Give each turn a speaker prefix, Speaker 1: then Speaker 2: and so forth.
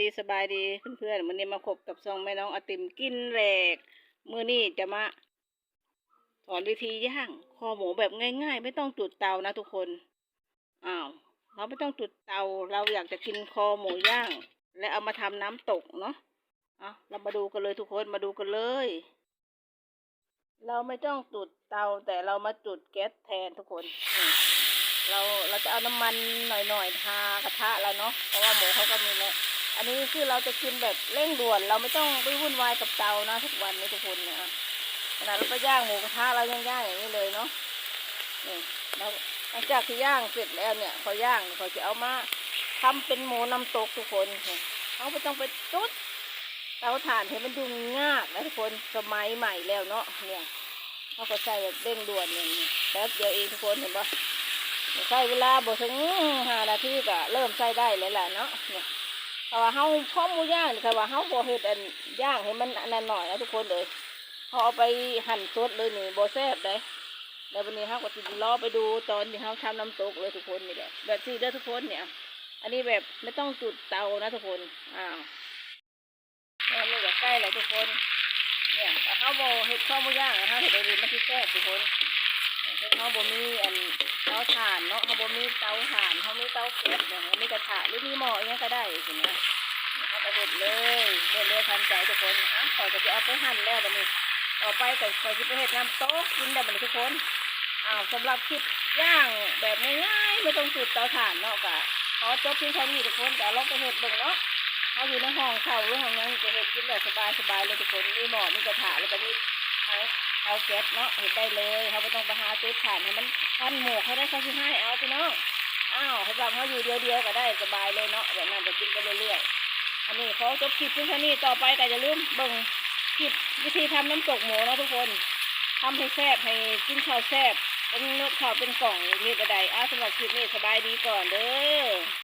Speaker 1: ดีสบายดีเพื่อนๆวันนี้มาพบกับซองแม่น้องอติมกินแหลกมื้อนี้จะมาสอนวิธีย่างคอหมูแบบง่าย ๆ ไม่ต้องจุดเตานะทุกคนอ้าวเราไม่ต้องจุดเตาเราอยากจะกินคอหมูย่าง และเอามาทำน้ำตกเนาะเอาเรามาดูกันเลยทุกคนมาดูกันเลย เราไม่ต้องจุดเตาแต่เรามาจุดแก๊สแทนทุกคนเราเราจะเอาน้ำมันหน่อยๆทากระทะแล้วเนาะเพราะว่าหมูเขาก็มีแล้ว อันนี้คือเราจะกินแบบเร่งด่วน เราไม่ต้องไปวุ่นวายกับเตานะทุกวันนี้ทุกคนเนี่ยอะขนาดเราไปย่างหมูกระทะเรายังย่างอย่างนี้เลยเนาะนี่แล้วหลังจากที่ย่างเสร็จแล้วเนี่ยเขาย่างเขาจะเอามาทำเป็นหมูน้ำตกทุกคนเขาไม่ต้องไปจุดเตาถ่านให้มันดูง่ายนะทุกคนสมัยใหม่แล้วเนาะเนี่ยเขาก็ใส่แบบเร่งด่วนอย่างนี้แป๊บเดียวเองทุกคนเห็นปะใช้เวลาบ่ถึงห้านาทีก็เริ่มใช้ได้เลยแหละเนาะเนี่ย ถ้าว่าเฮาข้อมูย่างนี่ถ้าว่าเฮาบ่เฮ็ดอันย่างให้มันอันนั้นหน่อยนะทุกคนเลยเฮาเอาไปหั่นสดเลยนี่บ่แซ่บเด้แล้ววันนี้เฮาก็สิรอไปดูตอนที่เฮาทำน้ำตกเลยทุกคนนี่แหละแบบนี้เด้อทุกคนเนี่ย อันนี้แบบไม่ต้องจุดเตานะทุกคนอ้าวแล้วนี่ก็ใกล้แล้วทุกคน เนี่ยเฮาบ่เฮ็ดข้อมูย่างเฮาเฮ็ดได้ดีมันสิแซ่บทุกคน คือเฮาบ่มีอันเตาถ่านเนาะเฮาบ่มีเตาถ่านเฮามีเตาแก๊สเนี่ยมีกระทะหรือมีหม้ออหยังก็ได้สินะเขาก็เด็ดเลยเด็ดเลยทันใจทุกคนอะขอยก็จะเอาไปหั่นแล้วบัดนี้ต่อไปก็ขอยจะไปเห็ดน้ำโต๊ะกินแบบนี้ทุกคนอ้าวสำหรับคลิปย่างแบบง่ายๆไม่ต้องจุดเตาถ่านเนาะกะขอจบเพียงเท่านี้ทุกคนแต่ลองไปเห็ดเบิ่งเนาะเขาอยู่ในห้องเขาหรือห้องนั้นจะเห็ดกินแบบสบายๆเลยทุกคนมีหม้อมีกระถาแล้วก็มี เตาเตาแก๊สเนาะเห็ดได้เลยเขาไม่ต้องไปหาจุดถ่านให้มันพันหมวกเขาได้เขาที่ให้เอาพี่น้องอ้าวสำหรับเขาอยู่เดียวๆก็ได้สบายเลยเนาะแบบนั้นจะกินไปเรื่อยๆอันนี้เขอจบคลิปเพียงเท่านี้ต่อไปก็อย่าลืมเบิ่งคลิปวิธีทำน้ำตกหมูนะทุกคนทำให้แซ่บให้กินข้าวแซ่บเป็นเนื้อข้าวเป็นกล่องอย่างนี้ก็ได้อ้าวสำหรับคลิปนี้สบายดีก่อนเด้อ